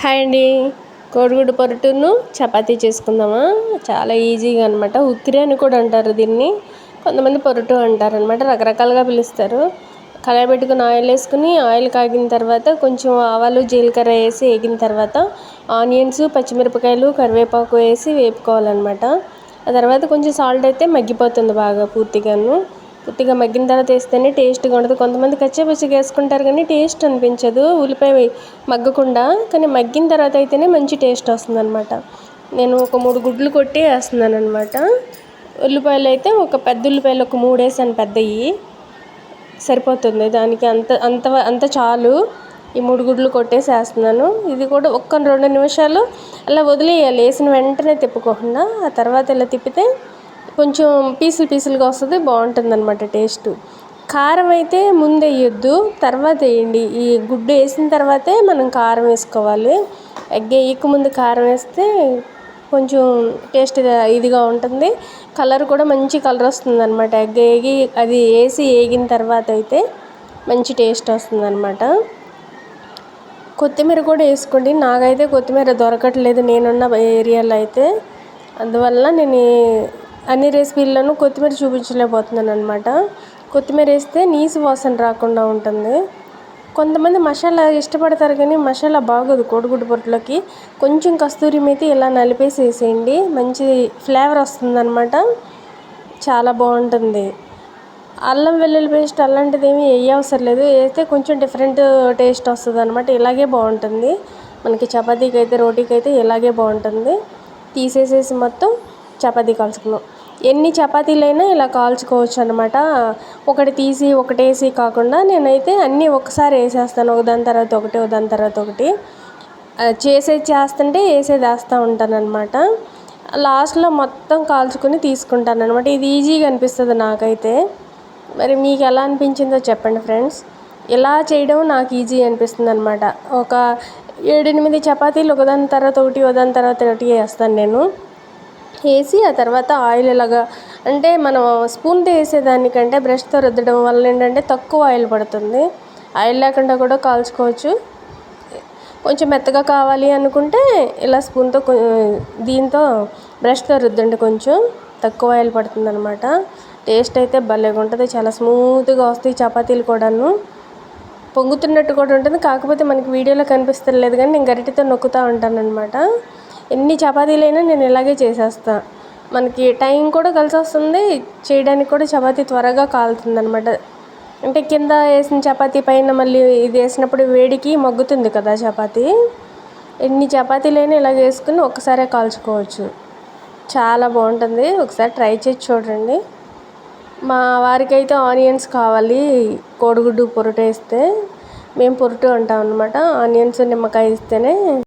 Hi అండి. కోడిగుడ్డు పొరటును చపాతీ చేసుకుందామా? చాలా ఈజీగా అనమాట ఉక్కిరి అని కూడా అంటారు దీన్ని. కొంతమంది పొరటు అంటారు అనమాట రకరకాలుగా పిలుస్తారు. కళాయి పెట్టుకుని ఆయిల్ వేసుకుని ఆయిల్ కాగిన తర్వాత కొంచెం ఆవాలు జీలకర్ర వేసి వేగిన తర్వాత ఆనియన్స్ పచ్చిమిరపకాయలు కరివేపాకు వేసి వేపుకోవాలన్నమాట. ఆ తర్వాత కొంచెం సాల్ట్ అయితే మగ్గిపోతుంది బాగా పూర్తిగాను. కొద్దిగా మగ్గిన తర్వాత వేస్తేనే టేస్ట్గా ఉంటుంది కొంతమంది కచ్చాపచ్చిగా వేసుకుంటారు కానీ టేస్ట్ అనిపించదు. ఉల్లిపాయ మగ్గకుండా కానీ మగ్గిన తర్వాత అయితేనే మంచి టేస్ట్ వస్తుంది అనమాట నేను ఒక మూడు గుడ్లు కొట్టి వేస్తున్నాను అనమాట ఉల్లిపాయలు అయితే ఒక పెద్ద ఉల్లిపాయలు ఒక మూడు వేసాను పెద్దవి సరిపోతుంది. దానికి అంత అంత అంత చాలు. ఈ మూడు గుడ్లు కొట్టేసి వేస్తున్నాను. ఇది కూడా ఒక్క రెండు నిమిషాలు అలా వదిలేయాలి. వేసిన వెంటనే తిప్పుకోకుండా ఆ తర్వాత ఇలా తిప్పితే కొంచెం పీసులు పీసులుగా వస్తుంది బాగుంటుంది అనమాట టేస్ట్. కారం అయితే ముందు వేయొద్దు తర్వాత వేయండి. ఈ గుడ్డు వేసిన తర్వాతే మనం కారం వేసుకోవాలి. ఎగ్ వేయక ముందు కారం వేస్తే కొంచెం టేస్ట్ ఇదిగా ఉంటుంది. కలర్ కూడా మంచి కలర్ వస్తుంది అనమాట ఎగ్ వేగి అది వేసి వేగిన తర్వాత అయితే మంచి టేస్ట్ వస్తుంది అనమాట కొత్తిమీర కూడా వేసుకోండి. నాకైతే కొత్తిమీర దొరకట్లేదు నేనున్న ఏరియాలో అయితే. అందువల్ల నేను అన్ని రెసిపీలను కొత్తిమీర చూపించలేకపోతున్నాను అనమాట కొత్తిమీర వేస్తే నీసు వాసన రాకుండా ఉంటుంది. కొంతమంది మసాలా ఇష్టపడతారు కానీ మసాలా బాగోదు కోడిగుడ్డు పొట్టులోకి. కొంచెం కస్తూరి మెతి ఇలా నలిపేసి వేసేయండి. మంచి ఫ్లేవర్ వస్తుందన్నమాట. చాలా బాగుంటుంది. అల్లం వెల్లుల్లి పేస్ట్ అలాంటిది ఏమీ వేయవసరం లేదు. వేస్తే కొంచెం డిఫరెంట్ టేస్ట్ వస్తుంది అనమాట ఇలాగే బాగుంటుంది. మనకి చపాతీకి అయితే రోటీకి అయితే ఇలాగే బాగుంటుంది. తీసేసేసి మొత్తం చపాతీ కలుసుకున్నాం ఎన్ని చపాతీలైనా ఇలా కాల్చుకోవచ్చు అనమాట ఒకటి తీసి ఒకటేసి కాకుండా నేనైతే అన్నీ ఒకసారి వేసేస్తాను. ఒకదాని తర్వాత ఒకటి ఒకదాని తర్వాత ఒకటి. చేసేది చేస్తుంటే వేసేది వేస్తూ ఉంటాను అనమాట లాస్ట్లో మొత్తం కాల్చుకొని తీసుకుంటాను అనమాట ఇది ఈజీగా అనిపిస్తుంది నాకైతే. మరి మీకు ఎలా అనిపించిందో చెప్పండి ఫ్రెండ్స్. ఇలా చేయడం నాకు ఈజీ అనిపిస్తుంది అనమాట ఒక ఏడెనిమిది చపాతీలు ఒకదాని తర్వాత ఒకటి ఒకదాని తర్వాత ఒకటి వేస్తాను నేను. వేసి ఆ తర్వాత ఆయిల్ ఇలాగా అంటే మనం స్పూన్తో వేసేదానికంటే బ్రష్తో రుద్దడం వల్ల ఏంటంటే తక్కువ ఆయిల్ పడుతుంది. ఆయిల్ లేకుండా కూడా కాల్చుకోవచ్చు. కొంచెం మెత్తగా కావాలి అనుకుంటే ఇలా స్పూన్తో దీంతో బ్రష్తో రుద్దండి కొంచెం. తక్కువ ఆయిల్ పడుతుంది అనమాట టేస్ట్ అయితే భలేగా ఉంటుంది. చాలా స్మూత్గా వస్తాయి చపాతీలు కూడాను. పొంగుతున్నట్టు కూడా ఉంటుంది. కాకపోతే మనకి వీడియోలో కనిపిస్తలేదు కానీ నేను గరిటితో నొక్కుతూ ఉంటాను అనమాట ఎన్ని చపాతీలైనా నేను ఇలాగే చేసేస్తాను మనకి టైం కూడా కలిసి వస్తుంది చేయడానికి కూడా చపాతీ త్వరగా కాలుతుంది అనమాట అంటే కింద వేసిన చపాతీ పైన మళ్ళీ ఇది వేసినప్పుడు వేడికి మగ్గుతుంది కదా చపాతీ. ఎన్ని చపాతీలైనా ఇలా వేసుకుని ఒక్కసారే కాల్చుకోవచ్చు. చాలా బాగుంటుంది. ఒకసారి ట్రై చేసి చూడండి. మా వారికైతే ఆనియన్స్ కావాలి కోడిగుడ్డు పొరటు వేస్తే. మేము పొరటు అంటాం అనమాట ఆనియన్స్ నిమ్మకాయ ఇస్తేనే